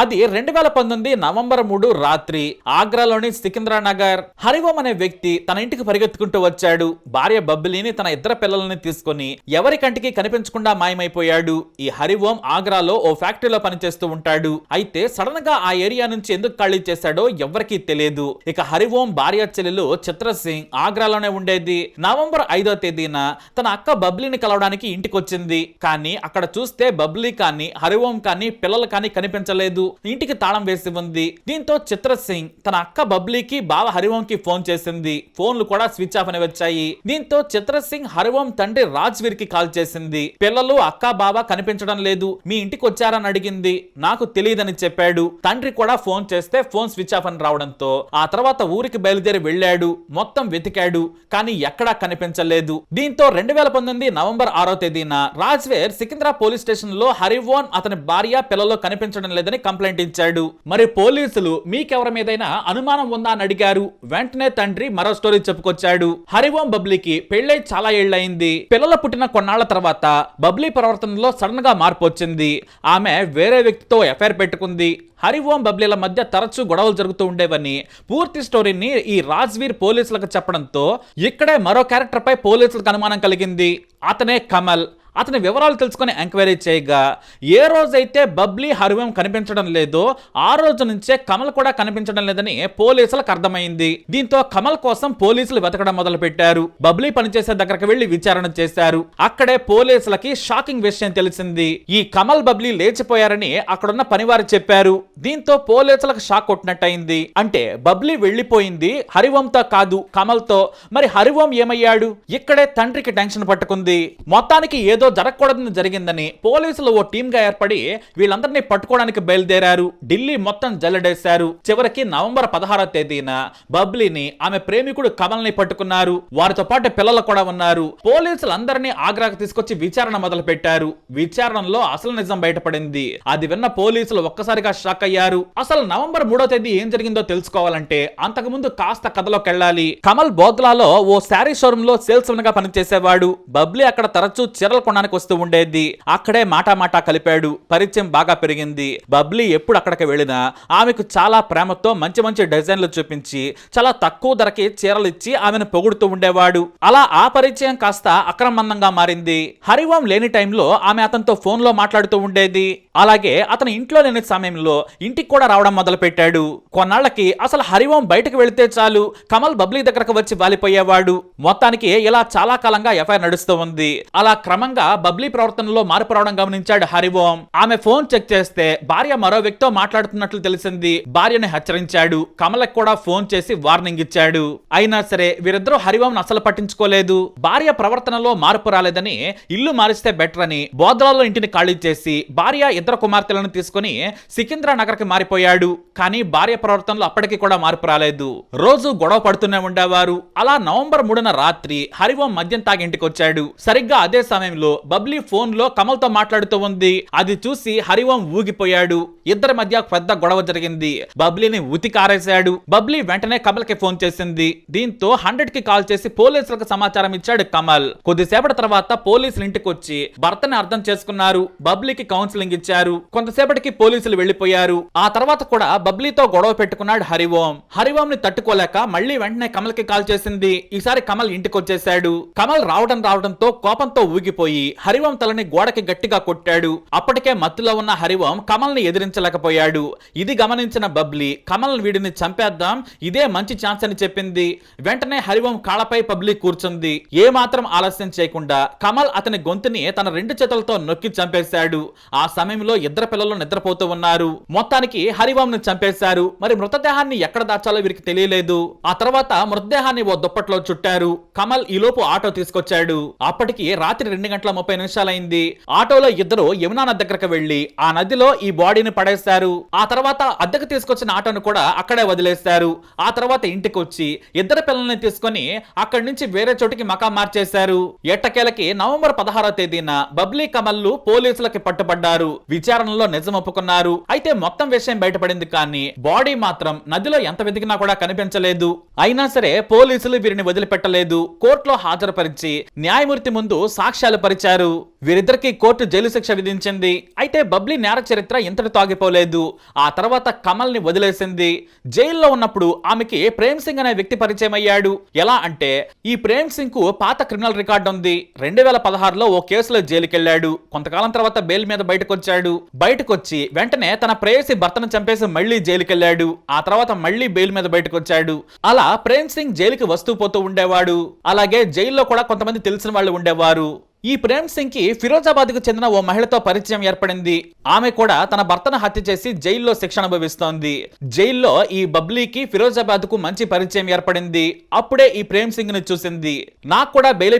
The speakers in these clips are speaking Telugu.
అది రెండు వేల పంతొమ్మిది నవంబర్ మూడు రాత్రి ఆగ్రాలోని సికింద్రా నగర్ హరిఓం అనే వ్యక్తి తన ఇంటికి పరిగెత్తుకుంటూ వచ్చాడు. భార్య బబ్బిలిని తన ఇద్దరు పిల్లలని తీసుకొని ఎవరి కంటికి కనిపించకుండా మాయమైపోయాడు. ఈ హరివోం ఆగ్రాలో ఓ ఫ్యాక్టరీలో పనిచేస్తూ ఉంటాడు. అయితే సడన్గా ఆ ఏరియా నుంచి ఎందుకు ఖాళీ చేశాడో ఎవరికీ తెలియదు. ఇక హరివోం భార్య చెల్లెలు చిత్ర సింగ్ ఆగ్రాలోనే ఉండేది. నవంబర్ ఐదో తేదీన తన అక్క బబ్లీని కలవడానికి ఇంటికి వచ్చింది కానీ అక్కడ చూస్తే బబ్లీ కానీ హరివోం కానీ పిల్లలు కానీ కనిపించలేదు. ఇంటికి తాళం వేసి ఉంది. దీంతో చిత్ర సింగ్ తన అక్క బబ్లీకి బావ హరిఓం కి ఫోన్ చేసింది. ఫోన్లు కూడా స్విచ్ ఆఫ్ అని వచ్చాయి. దీంతో చిత్ర సింగ్ హరిఓం తండ్రి రాజ్వీర్కి కాల్ చేసింది. పిల్లలు అక్క బావ కనిపించడం లేదు. మీ ఇంటికి వచ్చారని అడిగింది. నాకు తెలియదని చెప్పాడు. తండ్రి కూడా ఫోన్ చేస్తే ఫోన్ స్విచ్ ఆఫ్ అని రావడంతో ఆ తర్వాత ఊరికి బయలుదేరి వెళ్ళాడు. మొత్తం వెతికాడు. కానీ ఎక్కడా కనిపించలేదు. దీంతో రెండు వేల పంతొమ్మిది నవంబర్ ఆరో తేదీన రాజ్వేర్ సికింద్రా పోలీస్ స్టేషన్లో హరివోన్ అతని భార్య పిల్లలు కనిపించడం లేదని కంప్లైంట్ ఇచ్చాడు. మరి పోలీసులు మీకెవరి మీదైనా అనుమానం ఉందా అని అడిగారు. వెంటనే తండ్రి మరో స్టోరీ చెప్పుకొచ్చాడు. హరిఓం బబ్లీకి పెళ్ళై చాలా ఏళ్ళయింది పిల్లలు పుట్టిన కొన్నాళ్ళ తర్వాత బబ్లీ ప్రవర్తనలో సడన్గా మార్పు వచ్చింది. ఆమె వేరే వ్యక్తితో ఎఫ్ఐఆర్ పెట్టుకుంది. హరిఓం బబ్లీల మధ్య తరచూ గొడవలు జరుగుతూ ఉండేవని పూర్తి స్టోరీని ఈ రాజ్వీర్ పోలీసులకు చెప్పడంతో ఇక్కడే మరో క్యారెక్టర్ పై పోలీసులకు అనుమానం కలిగింది. అతనే కమల్. అతని వివరాలు తెలుసుకొని ఎంక్వైరీ చేయగా ఏ రోజైతే బబ్లీ హరివం కనిపించడం లేదో ఆ రోజు నుంచే కమల్ కూడా కనిపించడం లేదని పోలీసులకు అర్థమైంది. దీంతో కమల్ కోసం పోలీసులు వెతకడం మొదలు పెట్టారు బబ్లీ పనిచేసే దగ్గరకు వెళ్ళి విచారణ చేశారు. అక్కడే పోలీసులకి షాకింగ్ విషయం తెలిసింది. ఈ కమల్ బబ్లీ లేచిపోయారని అక్కడున్న పనివారు చెప్పారు. దీంతో పోలీసులకు షాక్ కొట్టినట్టయింది. అంటే బబ్లీ వెళ్ళిపోయింది హరివంతో కాదు కమల్తో. మరి హరివం ఏమయ్యాడు? ఇక్కడే తండ్రికి టెన్షన్ పట్టుకుంది. మొత్తానికి ఏదో జరగకూడదని జరిగిందని పోలీసులు ఓ టీమ్గా ఏర్పడి వీళ్ళందరినీ పట్టుకోవడానికి బయలుదేరారు. ఢిల్లీ మొత్తం జల్లడేశారు. చివరికి నవంబర్ పదహారో తేదీన బబ్లీని ఆమె ప్రేమికుడు కమల్ని పట్టుకున్నారు. వారితో పాటు పిల్లలు కూడా ఉన్నారు. పోలీసులు అందరినీ ఆగ్రాకు తీసుకొచ్చి విచారణ మొదలు పెట్టారు విచారణలో అసలు నిజం బయటపడింది. అది విన్న పోలీసులు ఒక్కసారిగా షాక్ అయ్యారు. అసలు నవంబర్ మూడో తేదీ ఏం జరిగిందో తెలుసుకోవాలంటే అంతకు ముందు కాస్త కథలోకి వెళ్ళాలి. కమల్ బోద్లాలో ఓ శారీ షోరూమ్లో సేల్స్గా పనిచేసేవాడు. బబ్లీ అక్కడ తరచూ చీరలు భవనానికి వస్తూ ఉండేది. అక్కడే మాటా మాటా కలిపాడు. పరిచయం బాగా పెరిగింది. బబ్లీ ఎప్పుడు అక్కడికి వెళ్ళినా ఆమెకు చాలా ప్రేమతో మంచి మంచి డిజైన్లు చూపించి చాలా తక్కువ ధరకి చీరలు ఇచ్చి ఆమెను పొగుడుతూ ఉండేవాడు. అలా ఆ పరిచయం కాస్త అక్రమందంగా మారింది. హరివం లేని టైంలో ఆమె అతనితో ఫోన్లో మాట్లాడుతూ ఉండేది. అలాగే అతను ఇంట్లో లేని సమయంలో ఇంటికి కూడా రావడం మొదలు పెట్టాడు కొన్నాళ్ళకి అసలు హరివం బయటకు వెళితే చాలు. కమల్ బబ్లీ దగ్గరకు వచ్చి వాలిపోయేవాడు. మొత్తానికి ఇలా చాలా కాలంగా ఎఫ్ఐఆర్ నడుస్తూ ఉంది. అలా క్రమంగా బబ్లీ ప్రవర్తనలో మార్పు రావడం గమనించాడు హరిఓం. ఆమె ఫోన్ చెక్ చేస్తే భార్య మరో వ్యక్తితో మాట్లాడుతున్నట్లు తెలిసింది. భార్యని హెచ్చరించాడు. కమలకు కూడా ఫోన్ చేసి వార్నింగ్ ఇచ్చాడు. అయినా సరే వీరిద్దరూ హరిఓం అసలు పట్టించుకోలేదు. భార్య ప్రవర్తనలో మార్పు రాలేదని ఇల్లు మారిస్తే బెటర్ అని బోధలలో ఇంటిని ఖాళీ చేసి భార్య ఇద్దరు కుమార్తెలను తీసుకుని సికింద్రా నగర్కి మారిపోయాడు. కానీ భార్య ప్రవర్తనలో అప్పటికి కూడా మార్పు రాలేదు. రోజు గొడవ పడుతూనే ఉండేవారు. అలా నవంబర్ మూడున రాత్రి హరివోం మద్యం తాగి ఇంటికి వచ్చాడు. సరిగ్గా అదే సమయంలో బబ్లీ ఫోన్లో కమల్తో మాట్లాడుతూ ఉంది. అది చూసి హరివం ఊగిపోయాడు. ఇద్దరి మధ్య పెద్ద గొడవ జరిగింది. బబ్లీని ఉతి కారేశాడు బబ్లీ వెంటనే కమల్కి ఫోన్ చేసింది. దీంతో హండ్రెడ్కి కాల్ చేసి పోలీసులకు సమాచారం ఇచ్చాడు కమల్. కొద్దిసేపటి తర్వాత పోలీసులు ఇంటికి వచ్చి భర్తని అర్థం చేసుకున్నారు. బబ్లీకి కౌన్సిలింగ్ ఇచ్చారు. కొంతసేపటికి పోలీసులు వెళ్ళిపోయారు ఆ తర్వాత కూడా బబ్లీతో గొడవ పెట్టుకున్నాడు హరివం హరివోం ని తట్టుకోలేక మళ్ళీ వెంటనే కమల్కి కాల్ చేసింది. ఈసారి కమల్ ఇంటికి వచ్చేశాడు కమల్ రావడం రావడంతో కోపంతో ఊగిపోయి హరివం తలని గోడకి గట్టిగా కొట్టాడు. అప్పటికే మత్తులో ఉన్న హరివం కమల్ని ఎదిరించలేకపోయాడు. ఇది గమనించిన బబ్లీ కమల్ వీడిని చంపేద్దాం ఇదే మంచి ఛాన్స్ అని చెప్పింది. వెంటనే హరివం కాళ్ళపై పబ్లీ కూర్చుంది. ఏ మాత్రం ఆలస్యం చేయకుండా కమల్ అతని గొంతుని తన రెండు చేతులతో నొక్కి చంపేశాడు. ఆ సమయంలో ఇద్దరు పిల్లలు నిద్రపోతూ ఉన్నారు. మొత్తానికి హరివం ని చంపేశారు. మరి మృతదేహాన్ని ఎక్కడ దాచాలో వీరికి తెలియలేదు. ఆ తర్వాత మృతదేహాన్ని ఓ దుప్పట్లో చుట్టారు. కమల్ ఈలోపు ఆటో తీసుకొచ్చాడు. అప్పటికి రాత్రి రెండు గంటల ముప్పై నిమిషాలైంది. ఆటోలో ఇద్దరు యమునా నది దగ్గరకు వెళ్ళి ఆ నదిలో ఈ బాడీని పడేశారు. ఆ తర్వాత అద్దెకు తీసుకొచ్చిన ఆటోను కూడా అక్కడే వదిలేశారు. ఆ తర్వాత ఇంటికి వచ్చి ఇద్దరు పిల్లల్ని తీసుకొని అక్కడి నుంచి వేరే చోటికి మకా మార్చేశారు. ఎట్టకేలకి నవంబర్ పదహారో తేదీన బబ్లీ కమల్లు పోలీసులకి పట్టుబడ్డారు. విచారణలో నిజం ఒప్పుకున్నారు. అయితే మొత్తం విషయం బయటపడింది కానీ బాడీ మాత్రం నదిలో ఎంత వెతికినా కూడా కనిపించలేదు. అయినా సరే పోలీసులు వీరిని వదిలిపెట్టలేదు. కోర్టులో హాజరుపరిచి న్యాయమూర్తి ముందు సాక్ష్యాలు పరిచి పొడిచారు వీరిద్దరికి కోర్టు జైలు శిక్ష విధించింది. అయితే బబ్లీ నేర చరిత్ర ఇంతటితో ఆగిపోలేదు ఆ తర్వాత కమల్ని వదిలేసింది. జైల్లో ఉన్నప్పుడు ఆమెకి ప్రేమ్ సింగ్ అనే వ్యక్తి పరిచయం అయ్యాడు. ఎలా అంటే ఈ ప్రేమ్ సింగ్కు పాత క్రిమినల్ రికార్డు ఉంది. రెండు వేల పదహారులో ఓ కేసులో జైలుకెళ్ళాడు కొంతకాలం తర్వాత బెయిల్ మీద బయటకొచ్చాడు. బయటకొచ్చి వెంటనే తన ప్రేయసి భర్తను చంపేసి మళ్ళీ జైలుకెళ్ళాడు ఆ తర్వాత మళ్ళీ బెయిల్ మీద బయటకొచ్చాడు. అలా ప్రేమ్ సింగ్ జైలుకి వస్తూ పోతూ ఉండేవాడు. అలాగే జైల్లో కూడా కొంతమంది తెలిసిన వాళ్ళు ఉండేవారు. ఈ ప్రేమ్ సింగ్కి ఫిరోజాబాద్కు చెందిన ఓ మహిళతో పరిచయం ఏర్పడింది. ఆమె కూడా తన భర్తను హత్య చేసి జైల్లో శిక్ష అనుభవిస్తోంది. జైల్లో ఈ బబ్లీకి ఫిరోజాబాద్కు మంచి పరిచయం ఏర్పడింది. అప్పుడే ఈ ప్రేమ్ సింగ్ని చూసింది. నాకు కూడా బెయిల్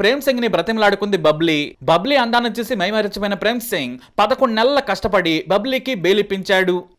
ప్రేమ్ సింగ్ని బ్రతిమలాడుకుంది బబ్లీ. బబ్లీ అందాన్ని చూసి మైమరిచిపోయిన ప్రేమ్ సింగ్ పదకొండు నెలల కష్టపడి బబ్లీకి బెయిల్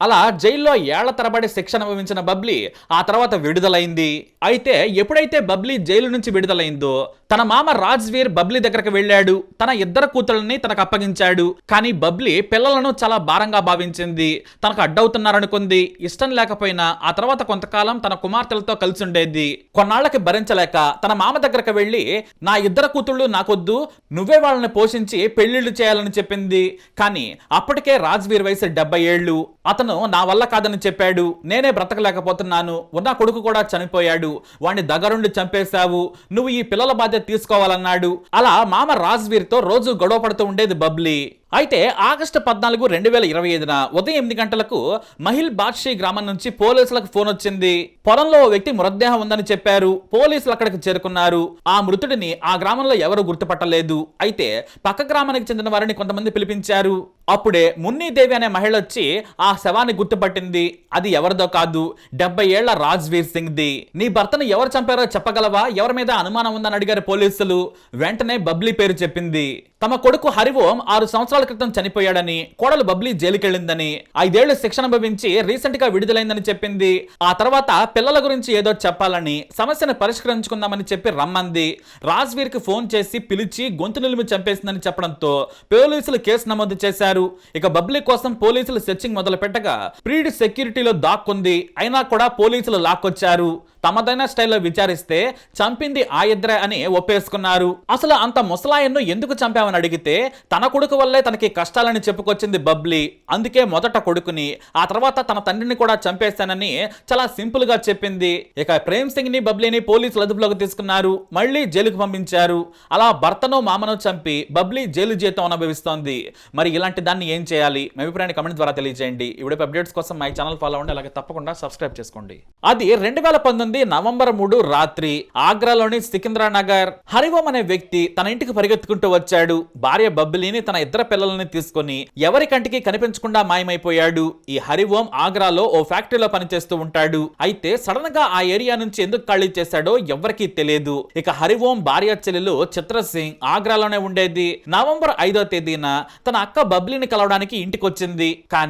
అలా జైల్లో ఏళ్ళ తరబడి శిక్ష అనుభవించిన బబ్లీ ఆ తర్వాత విడుదలైంది. అయితే ఎప్పుడైతే బబ్లీ జైలు నుంచి విడుదలైందో తన మామ రాజ్వీర్ బబ్లీ దగ్గరకు వెళ్ళాడు. తన ఇద్దరు కూతుళ్ళని తనకు అప్పగించాడు. కానీ బబ్లీ పిల్లలను చాలా భారంగా భావించింది. తనకు అడ్డవుతున్నారనుకుంది. ఇష్టం లేకపోయినా ఆ తర్వాత కొంతకాలం తన కుమార్తెలతో కలిసి ఉండేది. కొన్నాళ్ళకి భరించలేక తన మామ దగ్గరకు వెళ్ళి నా ఇద్దరు కూతుళ్ళు నాకొద్దు. నువ్వే వాళ్ళని పోషించి పెళ్ళిళ్ళు చేయాలని చెప్పింది. కానీ అప్పటికే రాజ్వీర్ వయసు డెబ్బై ఏళ్ళు. అతను నా వల్ల కాదని చెప్పాడు. నేనే బ్రతకలేకపోతున్నాను. ఉన్న కొడుకు కూడా చనిపోయాడు. వాణ్ణి దగ్గరుండి చంపేశావు. నువ్వు ఈ పిల్లల బాధ్యత తీసుకోవాలన్నాడు. అలా మామ రాజ్వీర్తో రోజు గొడవ పడుతూ ఉండేది బబ్లీ. అయితే ఆగస్టు పద్నాలుగు రెండు వేల ఇరవై ఐదున ఉదయం ఎనిమిది గంటలకు మహిల్ బాద్షీ గ్రామం నుంచి పోలీసులకు ఫోన్ వచ్చింది. పొలంలో ఓ వ్యక్తి మృతదేహం ఉందని చెప్పారు. పోలీసులు అక్కడికి చేరుకున్నారు. ఆ మృతుడిని ఆ గ్రామంలో ఎవరు గుర్తుపట్టలేదు. అయితే పక్క గ్రామానికి చెందిన వారిని కొంతమంది పిలిపించారు. అప్పుడే మున్నీదేవి అనే మహిళ వచ్చి ఆ శవాన్ని గుర్తుపట్టింది. అది ఎవరిదో కాదు డెబ్బై ఏళ్ళ రాజ్వీర్ సింగ్ ది నీ భర్తను ఎవరు చంపారో చెప్పగలవా? ఎవరి మీద అనుమానం ఉందని అడిగారు పోలీసులు. వెంటనే బబ్లీ పేరు చెప్పింది. తమ కొడుకు హరిఓం ఆరు సంవత్సరాల క్రితం చనిపోయాడని కోడలు బబ్లీ జైలుకెళ్ళిందని ఐదేళ్ళు శిక్షణ అనుభవించి రీసెంట్గా విడుదలైందని చెప్పింది. ఆ తర్వాత పిల్లల గురించి ఏదో చెప్పాలని సమస్యను పరిష్కరించుకుందామని చెప్పి రమ్మంది. రాజ్వీర్కి ఫోన్ చేసి పిలిచి గొంతు నిలిమి చంపేసిందని చెప్పడంతో పోలీసులు కేసు నమోదు చేశారు. ఇక బబ్లీ కోసం పోలీసులు సెర్చింగ్ మొదలు పెట్టగా ప్రీడ్ సెక్యూరిటీలో దాక్కుంది. అయినా కూడా పోలీసులు లాక్కొచ్చారు. తమదైన స్టైల్లో విచారిస్తే చంపింది ఆ ఇద్దరే అని ఒప్పేసుకున్నారు. అసలు అంత ముసలాయన్ను ఎందుకు చంపామని అడిగితే తన కొడుకు వల్లే తనకి కష్టాలని చెప్పుకొచ్చింది బబ్లీ. అందుకే మొదట కొడుకుని ఆ తర్వాత తన తండ్రిని కూడా చంపేశానని చాలా సింపుల్గా చెప్పింది. ఇక ప్రేమ్ సింగ్ని బబ్లీని పోలీసులు అదుపులోకి తీసుకున్నారు. మళ్ళీ జైలుకు పంపించారు. అలా భర్తను మామను చంపి బబ్లీ జైలు జీతం అనుభవిస్తోంది. మరి ఇలాంటి దాన్ని ఏం చేయాలి? మీ అభిప్రాయాన్ని కమెంట్ ద్వారా తెలియజేయండి. ఇప్పుడు అప్డేట్స్ కోసం మై ఛానల్ ఫాలో అవ్వండి. అలాగే తప్పకుండా సబ్స్క్రైబ్ చేసుకోండి. అది రెండు వేల పంతొమ్మిది నవంబర్ మూడు రాత్రి ఆగ్రాలోని సికింద్రా నగర్ హరిఓం అనే వ్యక్తి తన ఇంటికి పరిగెత్తుకుంటూ వచ్చాడు. భార్య బబ్బిలిని తన ఇద్దరు పిల్లలని తీసుకొని ఎవరి కంటికి కనిపించకుండా మాయమైపోయాడు. ఈ హరివోం ఆగ్రాలో ఓ ఫ్యాక్టరీలో పనిచేస్తూ ఉంటాడు. అయితే సడన్గా ఆ ఏరియా నుంచి ఎందుకు ఖాళీ చేశాడో ఎవరికీ తెలియదు. ఇక హరివోం భార్య చెల్లెలు చిత్రసింగ్ ఆగ్రాలోనే ఉండేది. నవంబర్ ఐదో తేదీన తన అక్క బబ్లిని కలవడానికి ఇంటికి వచ్చింది కానీ